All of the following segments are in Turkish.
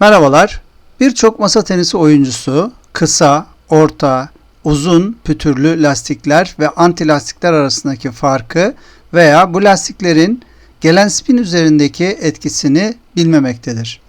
Merhabalar. Birçok masa tenisi oyuncusu kısa, orta, uzun pütürlü lastikler ve anti lastikler arasındaki farkı veya bu lastiklerin gelen spin üzerindeki etkisini bilmemektedir.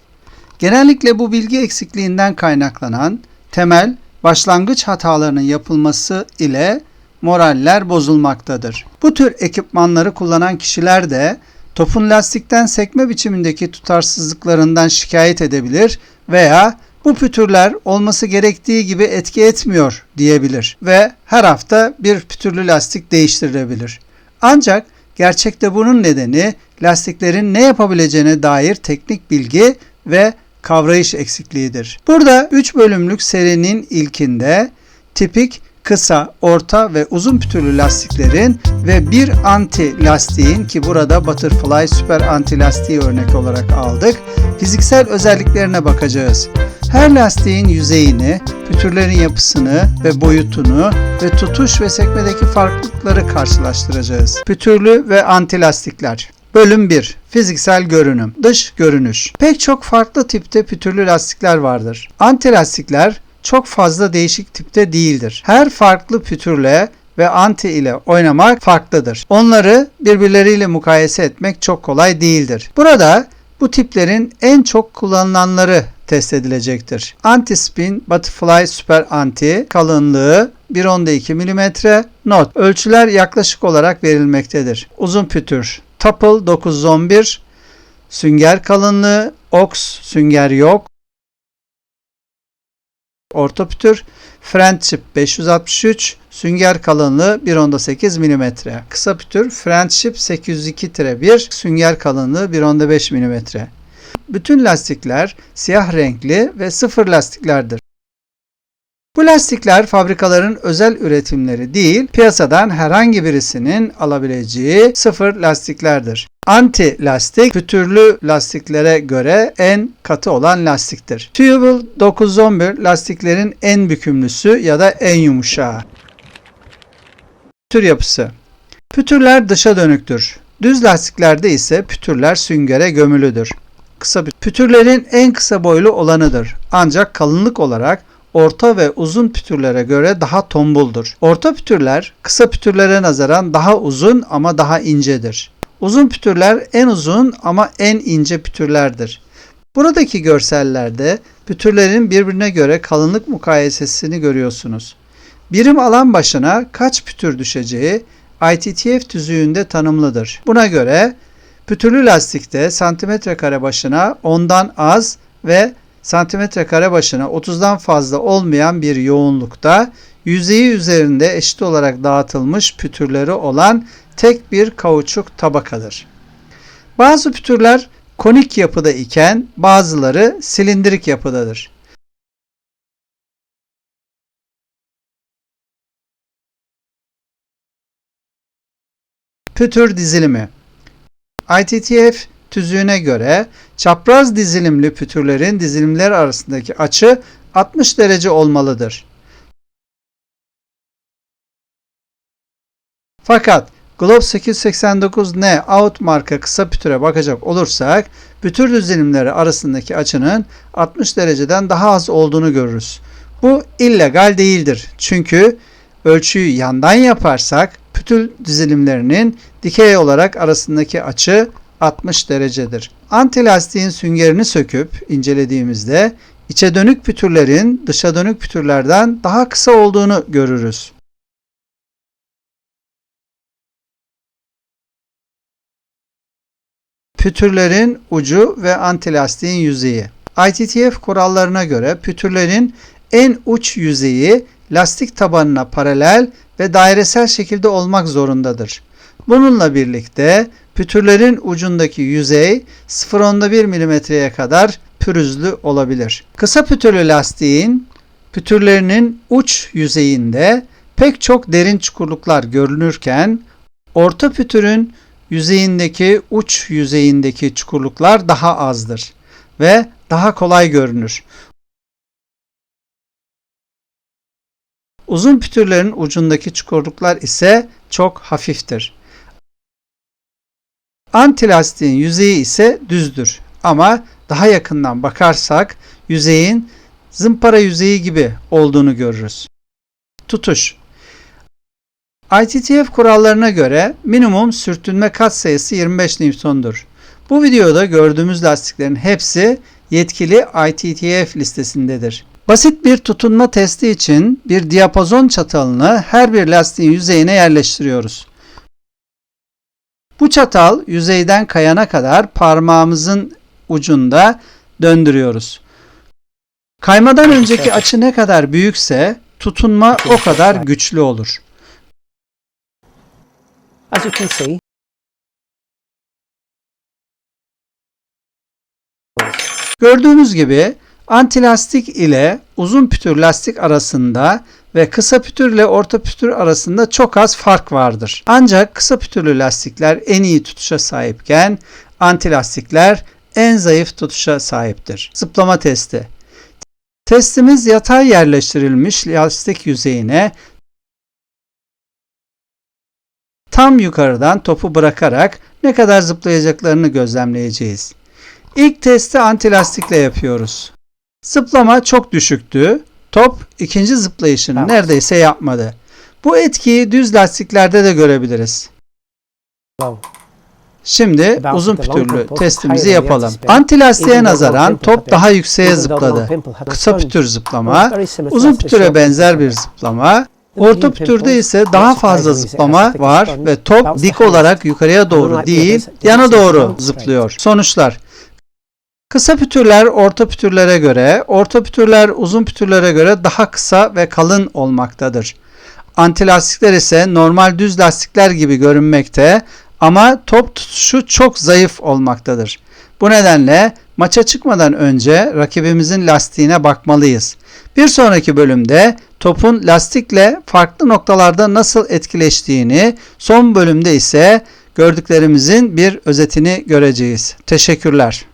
Genellikle bu bilgi eksikliğinden kaynaklanan temel başlangıç hatalarının yapılması ile moraller bozulmaktadır. Bu tür ekipmanları kullanan kişiler de topun lastikten sekme biçimindeki tutarsızlıklarından şikayet edebilir veya bu pütürler olması gerektiği gibi etki etmiyor diyebilir ve her hafta bir pütürlü lastik değiştirilebilir. Ancak gerçekte bunun nedeni lastiklerin ne yapabileceğine dair teknik bilgi ve kavrayış eksikliğidir. Burada 3 bölümlük serinin ilkinde tipik kısa, orta ve uzun pütürlü lastiklerin ve bir anti lastiğin ki burada Butterfly süper anti lastiği örnek olarak aldık. Fiziksel özelliklerine bakacağız. Her lastiğin yüzeyini, pütürlerin yapısını ve boyutunu ve tutuş ve sekmedeki farklılıkları karşılaştıracağız. Pütürlü ve anti lastikler. Bölüm 1. Fiziksel görünüm. Dış görünüş. Pek çok farklı tipte pütürlü lastikler vardır. Anti lastikler çok fazla değişik tipte değildir. Her farklı pütürle ve anti ile oynamak farklıdır. Onları birbirleriyle mukayese etmek çok kolay değildir. Burada bu tiplerin en çok kullanılanları test edilecektir. Anti-spin Butterfly Super Anti kalınlığı 1.2 mm not. Ölçüler yaklaşık olarak verilmektedir. Uzun pütür Tuple 911 Sünger kalınlığı Ox sünger yok. Orta pütür Friendship 563 Sünger kalınlığı 1.8 mm. Kısa pütür Friendship 802-1 Sünger kalınlığı 1.5 mm. Bütün lastikler siyah renkli ve sıfır lastiklerdir. Bu lastikler fabrikaların özel üretimleri değil, piyasadan herhangi birisinin alabileceği sıfır lastiklerdir. Anti lastik pütürlü lastiklere göre en katı olan lastiktir. Tubular 911 lastiklerin en bükümlüsü ya da en yumuşağı. Pütür yapısı. Pütürler dışa dönüktür. Düz lastiklerde ise pütürler süngere gömülüdür. Kısa pütürlerin en kısa boylu olanıdır. Ancak kalınlık olarak orta ve uzun pütürlere göre daha tombuldur. Orta pütürler kısa pütürlere nazaran daha uzun ama daha incedir. Uzun pütürler en uzun ama en ince pütürlerdir. Buradaki görsellerde pütürlerin birbirine göre kalınlık mukayesesini görüyorsunuz. Birim alan başına kaç pütür düşeceği ITTF tüzüğünde tanımlıdır. Buna göre pütürlü lastikte santimetre kare başına 10'dan az ve santimetre kare başına 30'dan fazla olmayan bir yoğunlukta yüzeyi üzerinde eşit olarak dağıtılmış pütürleri olan tek bir kauçuk tabakadır. Bazı pütürler konik yapıda iken bazıları silindirik yapıdadır. Pütür dizilimi ITTF tüzüğüne göre çapraz dizilimli pütürlerin dizilimler arasındaki açı 60 derece olmalıdır. Fakat Globe 889N Out marka kısa pütüre bakacak olursak pütür dizilimleri arasındaki açının 60 dereceden daha az olduğunu görürüz. Bu illegal değildir. Çünkü ölçüyü yandan yaparsak pütür dizilimlerinin dikey olarak arasındaki açı 60 derecedir. Antilastiğin süngerini söküp incelediğimizde içe dönük pütürlerin dışa dönük pütürlerden daha kısa olduğunu görürüz. Pütürlerin ucu ve antilastiğin yüzeyi. ITTF kurallarına göre pütürlerin en uç yüzeyi lastik tabanına paralel ve dairesel şekilde olmak zorundadır. Bununla birlikte pütürlerin ucundaki yüzey 0.1 mm'ye kadar pürüzlü olabilir. Kısa pütürlü lastiğin pütürlerinin uç yüzeyinde pek çok derin çukurluklar görünürken orta pütürün yüzeyindeki uç yüzeyindeki çukurluklar daha azdır ve daha kolay görünür. Uzun pütürlerin ucundaki çukurluklar ise çok hafiftir. Antilastiğin yüzeyi ise düzdür ama daha yakından bakarsak yüzeyin zımpara yüzeyi gibi olduğunu görürüz. Tutuş ITTF kurallarına göre minimum sürtünme katsayısı 25 Newton'dur. Bu videoda gördüğümüz lastiklerin hepsi yetkili ITTF listesindedir. Basit bir tutunma testi için bir diapazon çatalını her bir lastiğin yüzeyine yerleştiriyoruz. Bu çatal yüzeyden kayana kadar parmağımızın ucunda döndürüyoruz. Kaymadan önceki açı ne kadar büyükse tutunma o kadar güçlü olur. As you can see, Gördüğünüz gibi antilastik ile uzun pütür lastik arasında ve kısa pütür ile orta pütür arasında çok az fark vardır. Ancak kısa pütürlü lastikler en iyi tutuşa sahipken antilastikler en zayıf tutuşa sahiptir. Zıplama testi. Testimiz yatay yerleştirilmiş lastik yüzeyine tam yukarıdan topu bırakarak ne kadar zıplayacaklarını gözlemleyeceğiz. İlk testi antilastikle yapıyoruz. Zıplama çok düşüktü. Top ikinci zıplayışını Tamam. neredeyse yapmadı. Bu etkiyi düz lastiklerde de görebiliriz. Şimdi About uzun pütürlü testimizi yapalım. Antilastiğe nazaran top daha yükseğe zıpladı. Kısa pütür zıplama, uzun pütüre benzer bir zıplama, orta pütürde ise daha fazla zıplama var ve top dik olarak yukarıya doğru değil, yana doğru zıplıyor. Sonuçlar Kısa pütürler orta pütürlere göre, orta pütürler uzun pütürlere göre daha kısa ve kalın olmaktadır. Antilastikler ise normal düz lastikler gibi görünmekte ama top tutuşu çok zayıf olmaktadır. Bu nedenle maça çıkmadan önce rakibimizin lastiğine bakmalıyız. Bir sonraki bölümde topun lastikle farklı noktalarda nasıl etkileştiğini, son bölümde ise gördüklerimizin bir özetini göreceğiz. Teşekkürler.